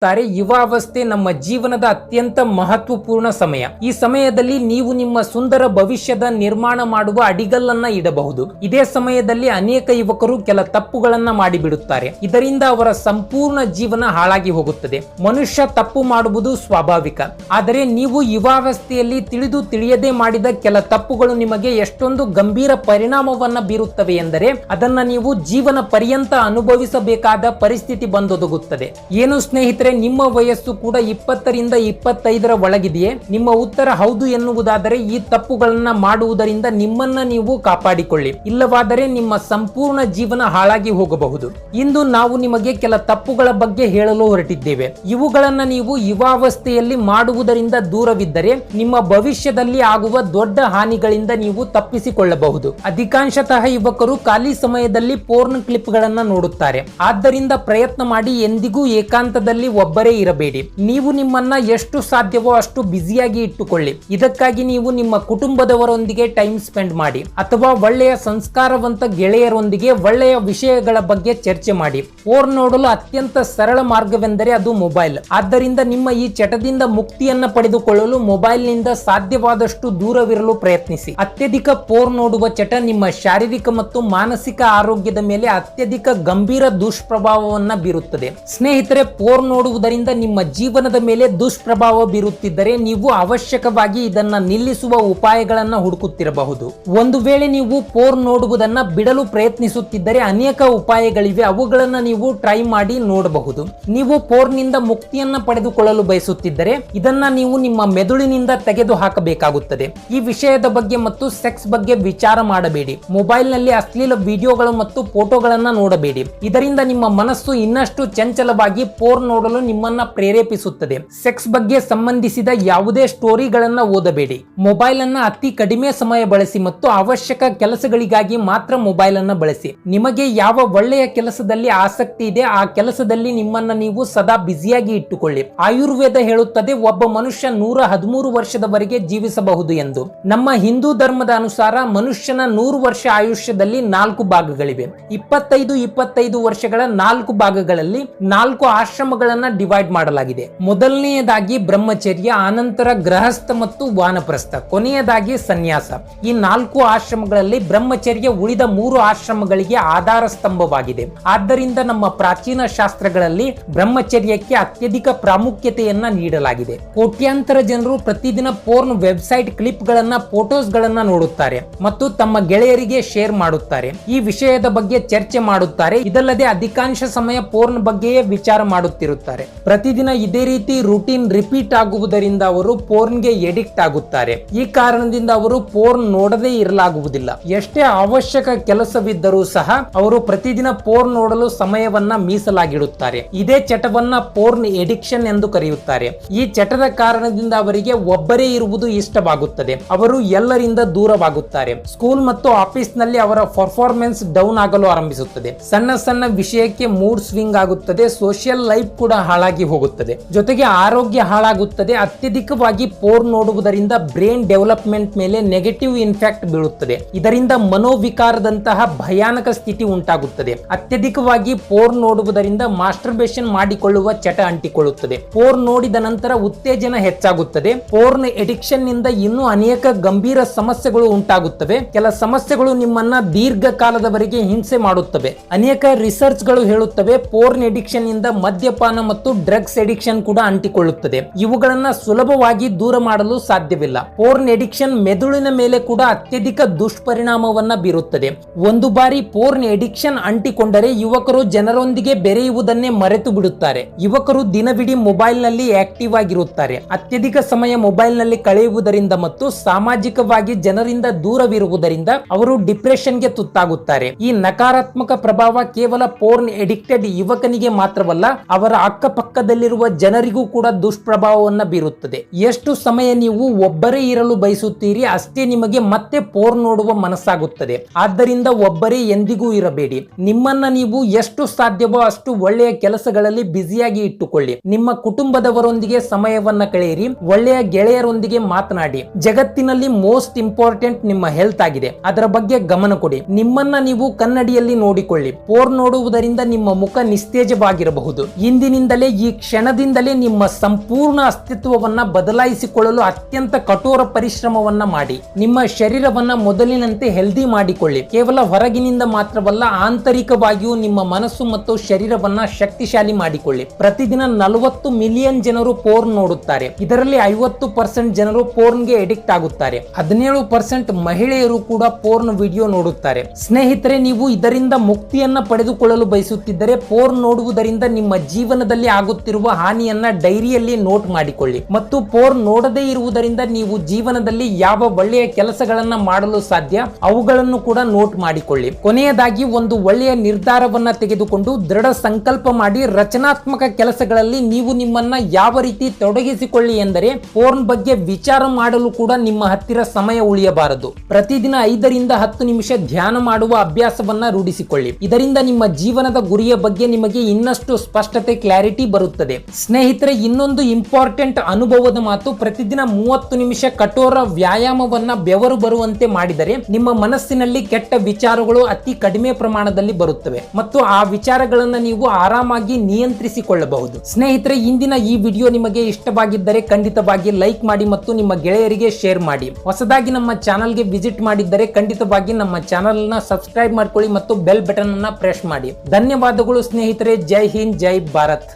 ತಾರೆ ಯುವಾವಸ್ಥೆ ನಮ್ಮ ಜೀವನದ ಅತ್ಯಂತ ಮಹತ್ವಪೂರ್ಣ ಸಮಯ. ಈ ಸಮಯದಲ್ಲಿ ನೀವು ನಿಮ್ಮ ಸುಂದರ ಭವಿಷ್ಯದ ನಿರ್ಮಾಣ ಮಾಡುವ ಅಡಿಗಲ್ಲನ್ನ ಇಡಬಹುದು. ಇದೇ ಸಮಯದಲ್ಲಿ ಅನೇಕ ಯುವಕರು ಕೆಲ ತಪ್ಪುಗಳನ್ನ ಮಾಡಿಬಿಡುತ್ತಾರೆ. ಇದರಿಂದ ಅವರ ಸಂಪೂರ್ಣ ಜೀವನ ಹಾಳಾಗಿ ಹೋಗುತ್ತದೆ. ಮನುಷ್ಯ ತಪ್ಪು ಮಾಡುವುದು ಸ್ವಾಭಾವಿಕ. ಆದರೆ ನೀವು ಯುವಾವಸ್ಥೆಯಲ್ಲಿ ತಿಳಿದು ತಿಳಿಯದೆ ಮಾಡಿದ ಕೆಲ ತಪ್ಪುಗಳು ನಿಮಗೆ ಎಷ್ಟೊಂದು ಗಂಭೀರ ಪರಿಣಾಮವನ್ನ ಬೀರುತ್ತವೆ ಎಂದರೆ, ಅದನ್ನ ನೀವು ಜೀವನ ಪರ್ಯಂತ ಅನುಭವಿಸಬೇಕಾದ ಪರಿಸ್ಥಿತಿ ಬಂದೊದಗುತ್ತದೆ. ಏನು ಸ್ನೇಹಿತರೆ ನಿಮ್ಮ ವಯಸ್ಸು ಕೂಡ ಇಪ್ಪತ್ತರಿಂದ ಇಪ್ಪತ್ತೈದರ ಒಳಗಿದೆಯೇ? ನಿಮ್ಮ ಉತ್ತರ ಹೌದು ಎನ್ನುವುದಾದರೆ ಈ ತಪ್ಪುಗಳನ್ನ ಮಾಡುವುದರಿಂದ ನಿಮ್ಮನ್ನ ನೀವು ಕಾಪಾಡಿಕೊಳ್ಳಿ. ಇಲ್ಲವಾದರೆ ನಿಮ್ಮ ಸಂಪೂರ್ಣ ಜೀವನ ಹಾಳಾಗಿ ಹೋಗಬಹುದು. ಇಂದು ನಾವು ನಿಮಗೆ ಕೆಲ ತಪ್ಪುಗಳ ಬಗ್ಗೆ ಹೇಳಲು ಹೊರಟಿದ್ದೇವೆ. ಇವುಗಳನ್ನ ನೀವು ಯುವಾವಸ್ಥೆಯಲ್ಲಿ ಮಾಡುವುದರಿಂದ ದೂರವಿದ್ದರೆ ನಿಮ್ಮ ಭವಿಷ್ಯದಲ್ಲಿ ಆಗುವ ದೊಡ್ಡ ಹಾನಿಗಳಿಂದ ನೀವು ತಪ್ಪಿಸಿಕೊಳ್ಳಬಹುದು. ಅಧಿಕಾಂಶತಃ ಯುವಕರು ಖಾಲಿ ಸಮಯದಲ್ಲಿ ಪೋರ್ನ್ ಕ್ಲಿಪ್ ಗಳನ್ನ ನೋಡುತ್ತಾರೆ. ಆದ್ದರಿಂದ ಪ್ರಯತ್ನ ಮಾಡಿ ಎಂದಿಗೂ ಏಕಾಂತದಲ್ಲಿ ಒಬ್ಬರೇ ಇರಬೇಡಿ. ನೀವು ನಿಮ್ಮನ್ನ ಎಷ್ಟು ಸಾಧ್ಯವೋ ಅಷ್ಟು ಬ್ಯುಸಿಯಾಗಿ ಇಟ್ಟುಕೊಳ್ಳಿ. ಇದಕ್ಕಾಗಿ ನೀವು ನಿಮ್ಮ ಕುಟುಂಬದವರೊಂದಿಗೆ ಟೈಮ್ ಸ್ಪೆಂಡ್ ಮಾಡಿ. ಅಥವಾ ಒಳ್ಳೆಯ ಸಂಸ್ಕಾರವಂತ ಗೆಳೆಯರೊಂದಿಗೆ ಒಳ್ಳೆಯ ವಿಷಯಗಳ ಬಗ್ಗೆ ಚರ್ಚೆ ಮಾಡಿ. ಓರ್ ನೋಡಲು ಅತ್ಯಂತ ಸರಳ ಮಾರ್ಗವೆಂದರೆ ಅದು ಮೊಬೈಲ್. ಆದ್ದರಿಂದ ನಿಮ್ಮ ಈ ಚಟದಿಂದ ಮುಕ್ತಿಯನ್ನ ಪಡೆದುಕೊಳ್ಳಲು ಮೊಬೈಲ್ನಿಂದ ಸಾಧ್ಯವಾದಷ್ಟು ದೂರವಿರಲು ಪ್ರಯತ್ನಿಸಿ. ಅತ್ಯಧಿಕ ಪೋರ್ ನೋಡುವ ಚಟ ನಿಮ್ಮ ಶಾರೀರಿಕ ಮತ್ತು ಮಾನಸಿಕ ಆರೋಗ್ಯದ ಮೇಲೆ ಅತ್ಯಧಿಕ ಗಂಭೀರ ದುಷ್ಪ್ರಭಾವವನ್ನ ಬೀರುತ್ತದೆ. ಸ್ನೇಹಿತರೆ, ಪೋರ್ ನೋಡುವುದರಿಂದ ನಿಮ್ಮ ಜೀವನದ ಮೇಲೆ ದುಷ್ಪ್ರಭಾವ ಬೀರುತ್ತಿದ್ದರೆ ನೀವು ಅವಶ್ಯಕವಾಗಿ ಇದನ್ನ ನಿಲ್ಲಿಸುವ ಉಪಾಯಗಳನ್ನ ಹುಡುಕುತ್ತಿರಬಹುದು. ಒಂದು ವೇಳೆ ನೀವು ಪೋರ್ ನೋಡುವುದನ್ನ ಬಿಡಲು ಪ್ರಯತ್ನಿಸುತ್ತಿದ್ದರೆ ಅನೇಕ ಉಪಾಯಗಳಿವೆ. ಅವುಗಳನ್ನ ನೀವು ಟ್ರೈ ಮಾಡಿ ನೋಡಬಹುದು. ನೀವು ಪೋರ್ನಿಂದ ಮುಕ್ತಿಯನ್ನ ಪಡೆದುಕೊಳ್ಳಲು ಬಯಸುತ್ತಿದ್ದರೆ ಇದನ್ನ ನೀವು ನಿಮ್ಮ ಮೆದುಳಿನಿಂದ ತೆಗೆದು ಹಾಕಬೇಕಾಗುತ್ತದೆ ಈ ವಿಷಯದ ಬಗ್ಗೆ ಮತ್ತು ಸೆಕ್ಸ್ ಬಗ್ಗೆ ವಿಚಾರ ಮಾಡಬೇಡಿ. ಮೊಬೈಲ್ನಲ್ಲಿ ಅಶ್ಲೀಲ ವಿಡಿಯೋಗಳು ಮತ್ತು ಫೋಟೋಗಳನ್ನ ನೋಡಬೇಡಿ. ಇದರಿಂದ ನಿಮ್ಮ ಮನಸ್ಸು ಇನ್ನಷ್ಟು ಚಂಚಲವಾಗಿ ಪೋರ್ ನೋಡಲು ನಿಮ್ಮನ್ನ ಪ್ರೇರೇಪಿಸುತ್ತದೆ. ಸೆಕ್ಸ್ ಬಗ್ಗೆ ಸಂಬಂಧಿಸಿದ ಯಾವುದೇ ಸ್ಟೋರಿಗಳನ್ನ ಓದಬೇಡಿ. ಮೊಬೈಲ್ ಅನ್ನ ಅತಿ ಕಡಿಮೆ ಸಮಯ ಬಳಸಿ ಮತ್ತು ಅವಶ್ಯಕ ಕೆಲಸಗಳಿಗಾಗಿ ಮಾತ್ರ ಮೊಬೈಲ್ ಅನ್ನ ಬಳಸಿ. ನಿಮಗೆ ಯಾವ ಒಳ್ಳೆಯ ಕೆಲಸದಲ್ಲಿ ಆಸಕ್ತಿ ಇದೆ, ಆ ಕೆಲಸದಲ್ಲಿ ನಿಮ್ಮನ್ನ ನೀವು ಸದಾ ಬ್ಯುಸಿಯಾಗಿ ಇಟ್ಟುಕೊಳ್ಳಿ. ಆಯುರ್ವೇದ ಹೇಳುತ್ತದೆ, ಒಬ್ಬ ಮನುಷ್ಯ ನೂರ ಹದಿಮೂರು ವರ್ಷದವರೆಗೆ ಜೀವಿಸಬಹುದು ಎಂದು. ನಮ್ಮ ಹಿಂದೂ ಧರ್ಮದ ಅನುಸಾರ ಮನುಷ್ಯನ ನೂರು ವರ್ಷ ಆಯುಷ್ಯದಲ್ಲಿ ನಾಲ್ಕು ಭಾಗಗಳಿವೆ. ಇಪ್ಪತ್ತೈದು ಇಪ್ಪತ್ತೈದು ವರ್ಷಗಳ ನಾಲ್ಕು ಭಾಗಗಳಲ್ಲಿ ನಾಲ್ಕು ಆಶ್ರಮಗಳನ್ನ ಡಿವೈಡ್ ಮಾಡಲಾಗಿದೆ. ಮೊದಲನೆಯದಾಗಿ ಬ್ರಹ್ಮಚರ್ಯ, ಆನಂತರ ಗೃಹಸ್ಥ ಮತ್ತು ವಾನಪ್ರಸ್ಥ, ಕೊನೆಯದಾಗಿ ಸನ್ಯಾಸ. ಈ ನಾಲ್ಕು ಆಶ್ರಮಗಳಲ್ಲಿ ಬ್ರಹ್ಮಚರ್ಯ ಉಳಿದ ಮೂರು ಆಶ್ರಮಗಳಿಗೆ ಆಧಾರ ಸ್ತಂಭವಾಗಿದೆ. ಆದ್ದರಿಂದ ನಮ್ಮ ಪ್ರಾಚೀನ ಶಾಸ್ತ್ರಗಳಲ್ಲಿ ಬ್ರಹ್ಮಚರ್ಯಕ್ಕೆ ಅತ್ಯಧಿಕ ಪ್ರಾಮುಖ್ಯತೆಯನ್ನ ನೀಡಲಾಗಿದೆ. ಕೋಟ್ಯಾಂತರ ಜನರು ಪ್ರತಿದಿನ ಪೋರ್ನ್ ವೆಬ್ಸೈಟ್ ಕ್ಲಿಪ್ ಗಳನ್ನ ಫೋಟೋಸ್ ಗಳನ್ನ ನೋಡುತ್ತಾರೆ ಮತ್ತು ತಮ್ಮ ಗೆಳೆಯರಿಗೆ ಶೇರ್ ಮಾಡುತ್ತಾರೆ. ಈ ವಿಷಯದ ಬಗ್ಗೆ ಚರ್ಚೆ ಮಾಡುತ್ತಾರೆ. ಇದಲ್ಲದೆ ಅಧಿಕಾಂಶ ಸಮಯ ಪೋರ್ನ್ ಬಗ್ಗೆಯೇ ವಿಚಾರ ಮಾಡುತ್ತಿರುತ್ತಾರೆ. ಪ್ರತಿದಿನ ಇದೇ ರೀತಿ ರುಟೀನ್ ರಿಪೀಟ್ ಆಗುವುದರಿಂದ ಅವರು ಪೋರ್ನ್ಗೆ ಎಡಿಕ್ಟ್ ಆಗುತ್ತಾರೆ. ಈ ಕಾರಣದಿಂದ ಅವರು ಪೋರ್ನ್ ನೋಡದೇ ಇರಲಾಗುವುದಿಲ್ಲ. ಎಷ್ಟೇ ಅವಶ್ಯಕ ಕೆಲಸವಿದ್ದರೂ ಸಹ ಅವರು ಪ್ರತಿದಿನ ಪೋರ್ನ್ ನೋಡಲು ಸಮಯವನ್ನ ಮೀಸಲಾಗಿಡುತ್ತಾರೆ. ಇದೇ ಚಟವನ್ನ ಪೋರ್ನ್ ಎಡಿಕ್ಷನ್ ಎಂದು ಕರೆಯುತ್ತಾರೆ. ಈ ಚಟದ ಕಾರಣದಿಂದ ಅವರಿಗೆ ಒಬ್ಬರೇ ಇರುವುದು ಇಷ್ಟವಾಗುತ್ತದೆ. ಅವರು ಎಲ್ಲರಿಂದ ದೂರವಾಗುತ್ತಾರೆ. ಸ್ಕೂಲ್ ಮತ್ತು ಆಫೀಸ್ನಲ್ಲಿ ಅವರ ಪರ್ಫಾರ್ಮೆನ್ಸ್ ಡೌನ್ ಆಗಲು ಆರಂಭಿಸುತ್ತದೆ. ಸಣ್ಣ ಸಣ್ಣ ವಿಷಯಕ್ಕೆ ಮೂಡ್ ಸ್ವಿಂಗ್ ಆಗುತ್ತದೆ. ಸೋಷಿಯಲ್ ಲೈಫ್ ಕೂಡ ಹಾಳಾಗಿ ಹೋಗುತ್ತದೆ. ಜೊತೆಗೆ ಆರೋಗ್ಯ ಹಾಳಾಗುತ್ತದೆ. ಅತ್ಯಧಿಕವಾಗಿ ಪೋರ್ ನೋಡುವುದರಿಂದ ಬ್ರೈನ್ ಡೆವಲಪ್ಮೆಂಟ್ ಮೇಲೆ ನೆಗೆಟಿವ್ ಇನ್ಫ್ಯಾಕ್ಟ್ ಬೀಳುತ್ತದೆ. ಇದರಿಂದ ಮನೋವಿಕಾರದಂತಹ ಭಯಾನಕ ಸ್ಥಿತಿ ಉಂಟಾಗುತ್ತದೆ. ಅತ್ಯಧಿಕವಾಗಿ ಪೋರ್ ನೋಡುವುದರಿಂದ ಮಾಸ್ಟರ್ಬೇಷನ್ ಮಾಡಿಕೊಳ್ಳುವ ಚಟ ಅಂಟಿಕೊಳ್ಳುತ್ತದೆ. ಪೋರ್ ನೋಡಿದ ನಂತರ ಉತ್ತೇಜನ ಹೆಚ್ಚಾಗುತ್ತದೆ. ಪೋರ್ನ್ ಎಡಿಕ್ಷನ್ನಿಂದ ಇನ್ನೂ ಅನೇಕ ಗಂಭೀರ ಸಮಸ್ಯೆಗಳು ಉಂಟಾಗುತ್ತವೆ. ಕೆಲ ಸಮಸ್ಯೆಗಳು ನಿಮ್ಮನ್ನ ದೀರ್ಘಕಾಲದವರೆಗೆ ಹಿಂಸೆ ಮಾಡುತ್ತವೆ. ಅನೇಕ ರಿಸರ್ಚ್ಗಳು ಹೇಳುತ್ತವೆ, ಪೋರ್ನ್ ಎಡಿಕ್ಷನ್ನಿಂದ ಮದ್ಯಪಾನ ಡ್ರಗ್ಸ್ ಎಡಿಕ್ಷನ್ ಕೂಡ ಅಂಟಿಕೊಳ್ಳುತ್ತದೆ. ಇವುಗಳನ್ನ ಸುಲಭವಾಗಿ ದೂರ ಮಾಡಲು ಸಾಧ್ಯವಿಲ್ಲ. ಪೋರ್ನ್ ಎಡಿಕ್ಷನ್ ಮೆದುಳಿನ ಮೇಲೆ ಕೂಡ ಅತ್ಯಧಿಕ ದುಷ್ಪರಿಣಾಮವನ್ನ ಬೀರುತ್ತದೆ. ಒಂದು ಬಾರಿ ಪೋರ್ನ್ ಎಡಿಕ್ಷನ್ ಅಂಟಿಕೊಂಡರೆ ಯುವಕರು ಜನರೊಂದಿಗೆ ಬೆರೆಯುವುದನ್ನೇ ಮರೆತು ಬಿಡುತ್ತಾರೆ. ಯುವಕರು ದಿನವಿಡೀ ಮೊಬೈಲ್ನಲ್ಲಿ ಆಕ್ಟಿವ್ ಆಗಿರುತ್ತಾರೆ. ಅತ್ಯಧಿಕ ಸಮಯ ಮೊಬೈಲ್ನಲ್ಲಿ ಕಳೆಯುವುದರಿಂದ ಮತ್ತು ಸಾಮಾಜಿಕವಾಗಿ ಜನರಿಂದ ದೂರವಿರುವುದರಿಂದ ಅವರು ಡಿಪ್ರೆಷನ್ಗೆ ತುತ್ತಾಗುತ್ತಾರೆ. ಈ ನಕಾರಾತ್ಮಕ ಪ್ರಭಾವ ಕೇವಲ ಪೋರ್ನ್ ಎಡಿಕ್ಟೆಡ್ ಯುವಕನಿಗೆ ಮಾತ್ರವಲ್ಲ, ಅವರ ಅಕ್ಕಪಕ್ಕದಲ್ಲಿರುವ ಜನರಿಗೂ ಕೂಡ ದುಷ್ಪ್ರಭಾವವನ್ನು ಬೀರುತ್ತದೆ. ಎಷ್ಟು ಸಮಯ ನೀವು ಒಬ್ಬರೇ ಇರಲು ಬಯಸುತ್ತೀರಿ ಅಷ್ಟೇ ನಿಮಗೆ ಮತ್ತೆ ಪೋರ್ ನೋಡುವ ಮನಸ್ಸಾಗುತ್ತದೆ. ಆದ್ದರಿಂದ ಒಬ್ಬರೇ ಎಂದಿಗೂ ಇರಬೇಡಿ. ನಿಮ್ಮನ್ನ ನೀವು ಎಷ್ಟು ಸಾಧ್ಯವೋ ಅಷ್ಟು ಒಳ್ಳೆಯ ಕೆಲಸಗಳಲ್ಲಿ ಬ್ಯುಸಿಯಾಗಿ ಇಟ್ಟುಕೊಳ್ಳಿ. ನಿಮ್ಮ ಕುಟುಂಬದವರೊಂದಿಗೆ ಸಮಯವನ್ನ ಕಳೆಯಿರಿ. ಒಳ್ಳೆಯ ಗೆಳೆಯರೊಂದಿಗೆ ಮಾತನಾಡಿ. ಜಗತ್ತಿನಲ್ಲಿ ಮೋಸ್ಟ್ ಇಂಪಾರ್ಟೆಂಟ್ ನಿಮ್ಮ ಹೆಲ್ತ್ ಆಗಿದೆ. ಅದರ ಬಗ್ಗೆ ಗಮನ ಕೊಡಿ. ನಿಮ್ಮನ್ನ ನೀವು ಕನ್ನಡಿಯಲ್ಲಿ ನೋಡಿಕೊಳ್ಳಿ. ಪೋರ್ ನೋಡುವುದರಿಂದ ನಿಮ್ಮ ಮುಖ ನಿಸ್ತೇಜವಾಗಿರಬಹುದು. ಇಂದಿನಿಂದ ಇಂದಿನಿಂದಲೇ ಈ ಕ್ಷಣದಿಂದಲೇ ನಿಮ್ಮ ಸಂಪೂರ್ಣ ಅಸ್ತಿತ್ವವನ್ನ ಬದಲಾಯಿಸಿಕೊಳ್ಳಲು ಅತ್ಯಂತ ಕಠೋರ ಪರಿಶ್ರಮವನ್ನ ಮಾಡಿ. ನಿಮ್ಮ ಶರೀರವನ್ನ ಮೊದಲಿನಂತೆ ಹೆಲ್ದಿ ಮಾಡಿಕೊಳ್ಳಿ. ಕೇವಲ ಹೊರಗಿನಿಂದ ಮಾತ್ರವಲ್ಲ, ಆಂತರಿಕವಾಗಿಯೂ ನಿಮ್ಮ ಮನಸ್ಸು ಮತ್ತು ಶರೀರವನ್ನ ಶಕ್ತಿಶಾಲಿ ಮಾಡಿಕೊಳ್ಳಿ. ಪ್ರತಿದಿನ ನಲವತ್ತು ಮಿಲಿಯನ್ ಜನರು ಪೋರ್ನ್ ನೋಡುತ್ತಾರೆ. ಇದರಲ್ಲಿ ಐವತ್ತು ಪರ್ಸೆಂಟ್ ಜನರು ಪೋರ್ನ್ಗೆ ಎಡಿಕ್ಟ್ ಆಗುತ್ತಾರೆ. ಹದಿನೇಳು ಪರ್ಸೆಂಟ್ ಮಹಿಳೆಯರು ಕೂಡ ಪೋರ್ನ್ ವಿಡಿಯೋ ನೋಡುತ್ತಾರೆ. ಸ್ನೇಹಿತರೆ, ನೀವು ಇದರಿಂದ ಮುಕ್ತಿಯನ್ನ ಪಡೆದುಕೊಳ್ಳಲು ಬಯಸುತ್ತಿದ್ದರೆ ಪೋರ್ನ್ ನೋಡುವುದರಿಂದ ನಿಮ್ಮ ಜೀವನದಲ್ಲಿ ಆಗುತ್ತಿರುವ ಹಾನಿಯನ್ನ ಡೈರಿಯಲ್ಲಿ ನೋಟ್ ಮಾಡಿಕೊಳ್ಳಿ ಮತ್ತು ಪೋರ್ನ್ ನೋಡದೇ ಇರುವುದರಿಂದ ನೀವು ಜೀವನದಲ್ಲಿ ಯಾವ ಒಳ್ಳೆಯ ಕೆಲಸಗಳನ್ನ ಮಾಡಲು ಸಾಧ್ಯ ಅವುಗಳನ್ನು ಕೂಡ ನೋಟ್ ಮಾಡಿಕೊಳ್ಳಿ. ಕೊನೆಯದಾಗಿ ಒಂದು ಒಳ್ಳೆಯ ನಿರ್ಧಾರವನ್ನ ತೆಗೆದುಕೊಂಡು ದೃಢ ಸಂಕಲ್ಪ ಮಾಡಿ ರಚನಾತ್ಮಕ ಕೆಲಸಗಳಲ್ಲಿ ನೀವು ನಿಮ್ಮನ್ನ ಯಾವ ರೀತಿ ತೊಡಗಿಸಿಕೊಳ್ಳಿ ಎಂದರೆ ಪೋರ್ನ್ ಬಗ್ಗೆ ವಿಚಾರ ಮಾಡಲು ಕೂಡ ನಿಮ್ಮ ಹತ್ತಿರ ಸಮಯ ಉಳಿಯಬಾರದು. ಪ್ರತಿದಿನ ಐದರಿಂದ ಹತ್ತು ನಿಮಿಷ ಧ್ಯಾನ ಮಾಡುವ ಅಭ್ಯಾಸವನ್ನ ರೂಢಿಸಿಕೊಳ್ಳಿ. ಇದರಿಂದ ನಿಮ್ಮ ಜೀವನದ ಗುರಿಯ ಬಗ್ಗೆ ನಿಮಗೆ ಇನ್ನಷ್ಟು ಸ್ಪಷ್ಟತೆ, ಕ್ಲಾರಿಟಿ ಬರುತ್ತದೆ. ಸ್ನೇಹಿತರೆ, ಇನ್ನೊಂದು ಇಂಪಾರ್ಟೆಂಟ್ ಅನುಭವದ ಮಾತು ಪ್ರತಿದಿನ ಮೂವತ್ತು ನಿಮಿಷ ಕಠೋರ ವ್ಯಾಯಾಮವನ್ನ ಬೆವರು ಬರುವಂತೆ ಮಾಡಿದರೆ ನಿಮ್ಮ ಮನಸ್ಸಿನಲ್ಲಿ ಕೆಟ್ಟ ವಿಚಾರಗಳು ಅತಿ ಕಡಿಮೆ ಪ್ರಮಾಣದಲ್ಲಿ ಬರುತ್ತವೆ ಮತ್ತು ಆ ವಿಚಾರಗಳನ್ನ ನೀವು ಆರಾಮಾಗಿ ನಿಯಂತ್ರಿಸಿಕೊಳ್ಳಬಹುದು. ಸ್ನೇಹಿತರೆ, ಇಂದಿನ ಈ ವಿಡಿಯೋ ನಿಮಗೆ ಇಷ್ಟವಾಗಿದ್ದರೆ ಖಂಡಿತವಾಗಿ ಲೈಕ್ ಮಾಡಿ ಮತ್ತು ನಿಮ್ಮ ಗೆಳೆಯರಿಗೆ ಶೇರ್ ಮಾಡಿ. ಹೊಸದಾಗಿ ನಮ್ಮ ಚಾನಲ್ಗೆ ವಿಸಿಟ್ ಮಾಡಿದ್ದರೆ ಖಂಡಿತವಾಗಿ ನಮ್ಮ ಚಾನಲ್ನ ಸಬ್ಸ್ಕ್ರೈಬ್ ಮಾಡ್ಕೊಳ್ಳಿ ಮತ್ತು ಬೆಲ್ ಬಟನ್ ಅನ್ನ ಪ್ರೆಸ್ ಮಾಡಿ. ಧನ್ಯವಾದಗಳು ಸ್ನೇಹಿತರೆ, ಜೈ ಹಿಂದ್, ಜೈ ಭಾರತ್.